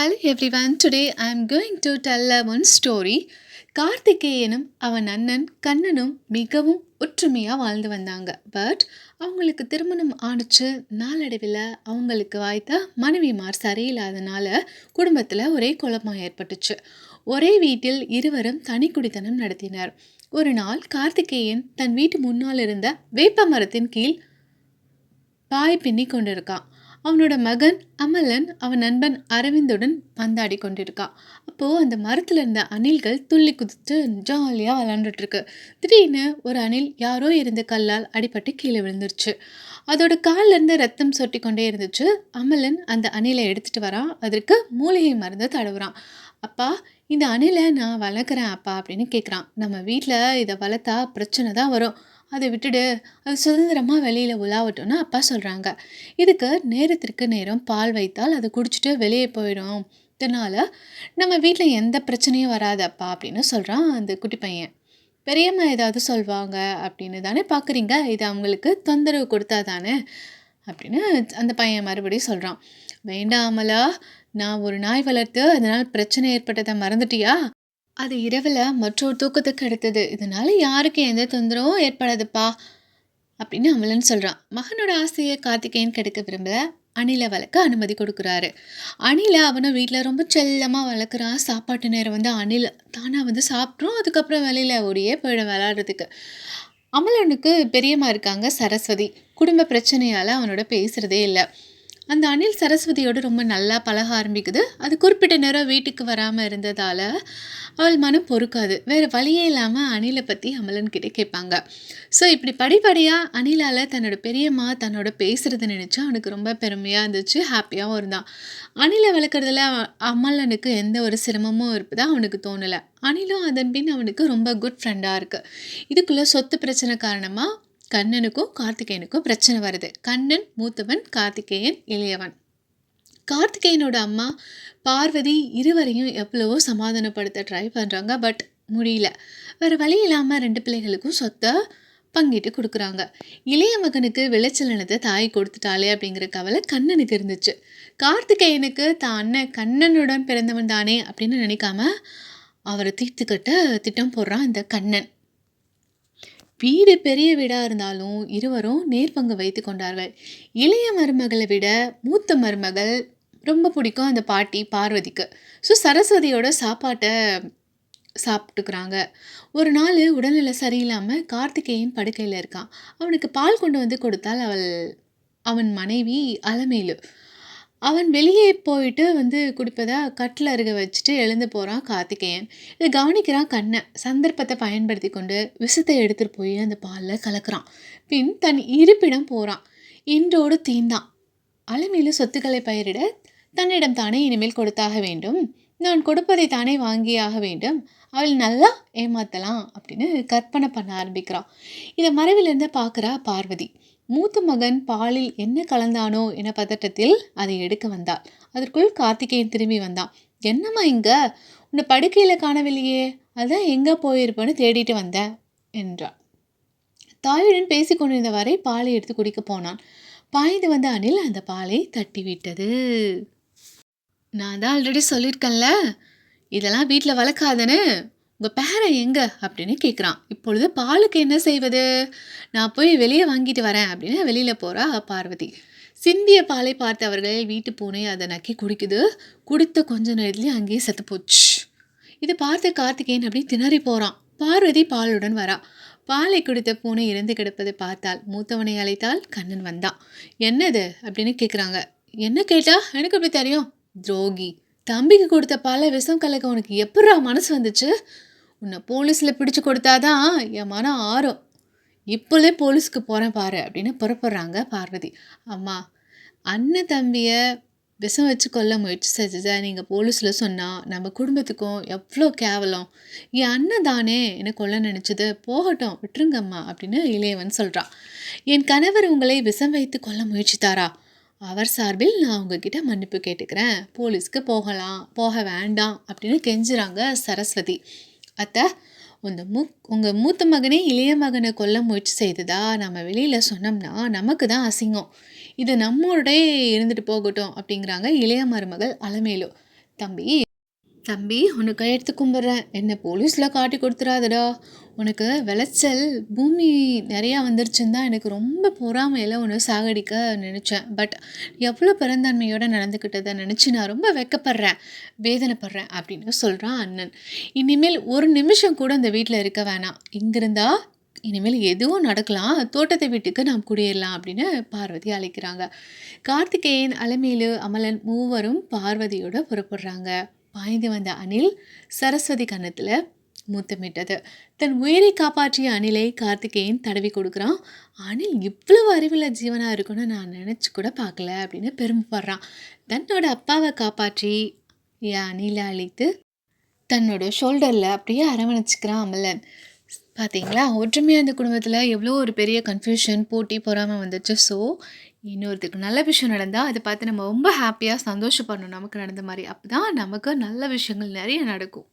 Hello everyone today I going going to tell one story கார்த்திகேயனும் அவன் அண்ணன் கண்ணனும் மிகவும் ஒற்றுமையாக வாழ்ந்து வந்தாங்க. பட் அவங்களுக்கு திருமணம் ஆணுச்சு. நாளடைவில் அவங்களுக்கு வாய்த்த மனைவிமார் சரியில்லாதனால குடும்பத்தில் ஒரே குழப்பம் ஏற்பட்டுச்சு. ஒரே வீட்டில் இருவரும் தனி குடித்தனம் நடத்தினர். ஒரு நாள் கார்த்திகேயன் தன் வீட்டு முன்னால் இருந்த வேப்ப மரத்தின் கீழ் பாய் பின்னி கொண்டிருக்கான் அவனோட மகன் அமலன் அவன் நண்பன் அரவிந்துடன் பந்தாடி கொண்டிருக்கான் அப்போது அந்த மரத்தில் இருந்த அணில்கள் துள்ளி குதித்து ஜாலியாக விளாண்டுட்டுருக்கு திடீர்னு ஒரு அணில் யாரோ இருந்த கல்லால் அடிபட்டு கீழே விழுந்துருச்சு. அதோட காலிலிருந்து ரத்தம் சொட்டி கொண்டே இருந்துச்சு. அமலன் அந்த அணிலை எடுத்துகிட்டு வரான் அதற்கு மூலிகை மருந்து தடவுறான். அப்பா இந்த அணிலை நான் வளர்க்குறேன் அப்பா அப்படின்னு கேட்குறான் நம்ம வீட்டில் இதை வளர்த்தா பிரச்சனை தான் வரும். அதை விட்டுடு. அது சுதந்திரமாக வெளியில் உலாவட்டும்னு அப்பா சொல்கிறாங்க இதுக்கு நேரத்திற்கு நேரம் பால் வைத்தால் அதை குடிச்சிட்டு வெளியே போயிடும். இதனால் நம்ம வீட்டில் எந்த பிரச்சனையும் வராதப்பா அப்படின்னு சொல்கிறான் அந்த குட்டி பையன். பெரியம்மா ஏதாவது சொல்வாங்க அப்படின்னு தானே பார்க்குறீங்க இது அவங்களுக்கு தொந்தரவு கொடுத்தா தானே? அப்படின்னு அந்த பையன் மறுபடியும் சொல்கிறான் வேண்டாமலா நான் ஒரு நாய் வளர்த்து அதனால் பிரச்சனை ஏற்பட்டதை மறந்துட்டியா? அது இரவில் மற்றொரு தூக்கத்துக்கு எடுத்தது இதனால யாருக்கும் எந்த தொந்தரவும் ஏற்படாதுப்பா அப்படின்னு அமலன் சொல்கிறான் மகனோட ஆசையை கார்த்திகேயன் கெடுக்க விரும்பல. அணிலை வளர்க்க அனுமதி கொடுக்குறாரு. அணிலை அவனை வீட்டில் ரொம்ப செல்லமாக வளர்க்குறான் சாப்பாட்டு நேரம் வந்து அணில் தானாக வந்து சாப்பிட்ரும் அதுக்கப்புறம் வெளியில் ஓடியே போயிடும் விளாட்றதுக்கு அமலனுக்கு பெரியம்மா இருக்காங்க சரஸ்வதி. குடும்ப பிரச்சனையால் அவனோட பேசுகிறதே இல்லை. அந்த அணில் சரஸ்வதியோடு ரொம்ப நல்லா பழக ஆரம்பிக்குது. அது குறிப்பிட்ட நேரம் வீட்டுக்கு வராமல் இருந்ததால் அவள் மனம் பொறுக்காது. வேறு வழியே இல்லாமல் அணிலை பற்றி அமலன் கிட்டே கேட்பாங்க. ஸோ இப்படி படிப்படியாக அணிலால் தன்னோட பெரியம்மா தன்னோட பேசுகிறத நினச்சா அவனுக்கு ரொம்ப பெருமையாக இருந்துச்சு ஹாப்பியாகவும் இருந்தான். அணிலை வளர்க்குறதுல அமலனுக்கு எந்த ஒரு சிரமமும் இருப்பதா அவனுக்கு தோணலை. அணிலும் அதன் பின் அவனுக்கு ரொம்ப குட் ஃப்ரெண்டாக இருக்குது இதுக்குள்ளே சொத்து பிரச்சனை காரணமாக கண்ணனுக்கும் கார்த்திகேயனுக்கும் பிரச்சனை வருது. கண்ணன் மூத்தவன் கார்த்திகேயன் இளையவன். கார்த்திகேயனோட அம்மா பார்வதி இருவரையும் எவ்வளவோ சமாதானப்படுத்த ட்ரை பண்ணுறாங்க பட் முடியல. வேறு வழி இல்லாமல் ரெண்டு பிள்ளைகளுக்கும் சொத்தை பங்கிட்டு கொடுக்குறாங்க. இளைய மகனுக்கு விளைச்சலனத்தை தாய் கொடுத்துட்டாளே அப்படிங்கிற கவலை கண்ணனுக்கு இருந்துச்சு. கார்த்திகேயனுக்கு தான் அண்ணன் கண்ணனுடன் பிறந்தவன் தானே அப்படின்னு நினைக்காம அவரை தீர்த்துக்கிட்ட திட்டம் போடுறான் இந்த கண்ணன். வீடு பெரிய வீடாக இருந்தாலும் இருவரும் நேர்பங்கு வைத்து கொண்டார்கள். இளைய மருமகளை விட மூத்த மருமகள் ரொம்ப பிடிக்கும் அந்த பாட்டி பார்வதிக்கு. ஸோ சரஸ்வதியோட சாப்பாட்டை சாப்பிட்டுக்கிறாங்க. ஒரு நாள் உடல்நிலை சரியில்லாமல் கார்த்திகேயன் படுக்கையில் இருக்கான். அவனுக்கு பால் கொண்டு வந்து கொடுத்தால் அவள் அவன் மனைவி அலமேலு. அவன் வெளியே போயிட்டு வந்து குடிப்பதை கட்டில் அருக வச்சுட்டு எழுந்து போகிறான் கார்த்திகேயன். இதை கவனிக்கிறான் கண்ணை சந்தர்ப்பத்தை பயன்படுத்தி கொண்டு விஷத்தை எடுத்துகிட்டு போய் அந்த பாலில் கலக்கிறான். பின் தன் இருப்பிடம் போகிறான் இன்றோடு தீந்தான். அலமேலு சொத்துக்களை பயிரிட தன்னிடம் தானே இனிமேல் கொடுத்தாக வேண்டும். நான் கொடுப்பதை தானே வாங்கியாக வேண்டும். அவள் நல்லா ஏமாத்தலாம் அப்படின்னு கற்பனை பண்ண ஆரம்பிக்கிறான். இதை மறைவிலிருந்து பார்க்குறா பார்வதி. மூத்த மகன் பாலில் என்ன கலந்தானோ என பதட்டத்தில் அதை எடுக்க வந்தாள். அதற்குள் கார்த்திகேயன் திரும்பி வந்தான். என்னம்மா இங்க? உன்னை படுக்கையில் காணவில்லையே. அதான் எங்கே போயிருப்பேன்னு தேடிட்டு வந்தேன் என்றாள். தாயுடன் பேசி கொண்டிருந்தவரை பாலை எடுத்து குடிக்க போனான். பாய்ந்து வந்த அணில் அந்த பாலை தட்டி விட்டது நான் தான் ஆல்ரெடி சொல்லியிருக்கேன்ல இதெல்லாம் வீட்டில் வளர்க்காதனு உங்கள் பேரன் எங்கே? அப்படின்னு கேட்குறான் இப்பொழுது பாலுக்கு என்ன செய்வது? நான் போய் வெளியே வாங்கிட்டு வரேன் அப்படின்னு வெளியில் போகிறா பார்வதி. சிந்திய பாலை பார்த்தவர்கள் வீட்டு பூனை அதை நக்கி குடிக்குது. குடித்த கொஞ்ச நேரத்துலேயே அங்கேயே செத்து போச்சு. இதை பார்த்த கார்த்திகேயன் அப்படி திணறி போகிறான் பார்வதி பாலுடன் வரா. பாலை குடித்த பூனை இறந்து கிடப்பதை பார்த்தால் மூத்தவனை அழைத்தால் கண்ணன் வந்தான். என்னது? அப்படின்னு கேட்குறாங்க என்ன கேட்டா? எனக்கு அப்படி தெரியும்? துரோகி. தம்பிக்கு கொடுத்த பாலை விஷம் கலக்க உனக்கு எப்படா மனசு வந்துச்சு? உன்னை போலீஸில் பிடிச்சு கொடுத்தாதான் என் மனம் ஆறும். இப்போதே போலீஸுக்கு போகிறேன் பாரு அப்படின்னு புறப்படுறாங்க பார்வதி. அம்மா அண்ணன் தம்பியை விஷம் வச்சு கொல்ல முயற்சி செஞ்சதை நீங்கள் போலீஸில் சொன்னால் நம்ம குடும்பத்துக்கும் எவ்வளோ கேவலம். என் அண்ணன் தானே என்னை கொல்ல நினச்சது. போகட்டும் விட்டுருங்கம்மா அப்படின்னு இளையவன் சொல்கிறான் என் கணவர் உங்களை விஷம் வைத்து கொல்ல முயற்சித்தாரா? அவர் சார்பில் நான் உங்ககிட்ட மன்னிப்பு கேட்டுக்கிறேன். போலீஸ்க்கு போகலாம் போக வேண்டாம் அப்படின்னு கெஞ்சுறாங்க சரஸ்வதி. அத்தை உங்கள் மூ உங்கள் மூத்த மகனே இளைய மகனை கொல்ல முயற்சி செய்ததா நம்ம வெளியில் சொன்னோம்னா நமக்கு தான் அசிங்கம். இது நம்மளோடே இருந்துட்டு போகட்டும் அப்படிங்கிறாங்க இளைய மருமகள் அலமேலு. தம்பி தம்பி உன்னை கையெடுத்து கும்பிட்றேன். என்னை போலீஸில் காட்டி கொடுத்துடாதடா உனக்கு விளைச்சல் பூமி நிறையா வந்துருச்சுன்னு தான் எனக்கு ரொம்ப பொறாமையில் ஒன்று சாகடிக்க நினச்சேன். பட் எவ்வளோ பிறந்தாண்மையோடு நடந்துக்கிட்டதை நினச்சி நான் ரொம்ப வெக்கப்படுறேன் வேதனைப்படுறேன் அப்படின்னு சொல்கிறான் அண்ணன். இனிமேல் ஒரு நிமிஷம் கூட இந்த வீட்டில் இருக்க வேணாம். இங்கிருந்தா இனிமேல் எதுவும் நடக்கலாம். தோட்டத்தை வீட்டுக்கு நாம் குடியேறலாம் அப்படின்னு பார்வதி அழைக்கிறாங்க. கார்த்திகேயன் அலமேலு அமலன் மூவரும் பார்வதியோட புறப்படுறாங்க. பாய்ந்து வந்த அணில் சரஸ்வதி கன்னத்தில் முத்தமிட்டது. தன் உயிரை காப்பாற்றிய அணிலை கார்த்திகேயன் தடவி கொடுக்குறான். அணில் இவ்வளவு அறிவுள்ள ஜீவனாக இருக்குன்னு நான் நினச்சி கூட பார்க்கல அப்படின்னு பெருமைப்படுறான் தன்னோட அப்பாவை காப்பாற்றி அணிலை அழித்து தன்னோட ஷோல்டரில் அப்படியே அரவணைச்சிக்கிறான் அமலன். பார்த்தீங்களா ஒற்றுமையாக இந்த குடும்பத்தில் எவ்வளோ ஒரு பெரிய கன்ஃபியூஷன் போட்டி பொறாமல் வந்துச்சு. ஸோ இன்னொருத்துக்கு நல்ல விஷயம் நடந்தால் அதை பார்த்து நம்ம ரொம்ப ஹாப்பியாக சந்தோஷப்படணும். நமக்கு நடந்த மாதிரி. அப்போ தான் நமக்கு நல்ல விஷயங்கள் நிறைய நடக்கும்.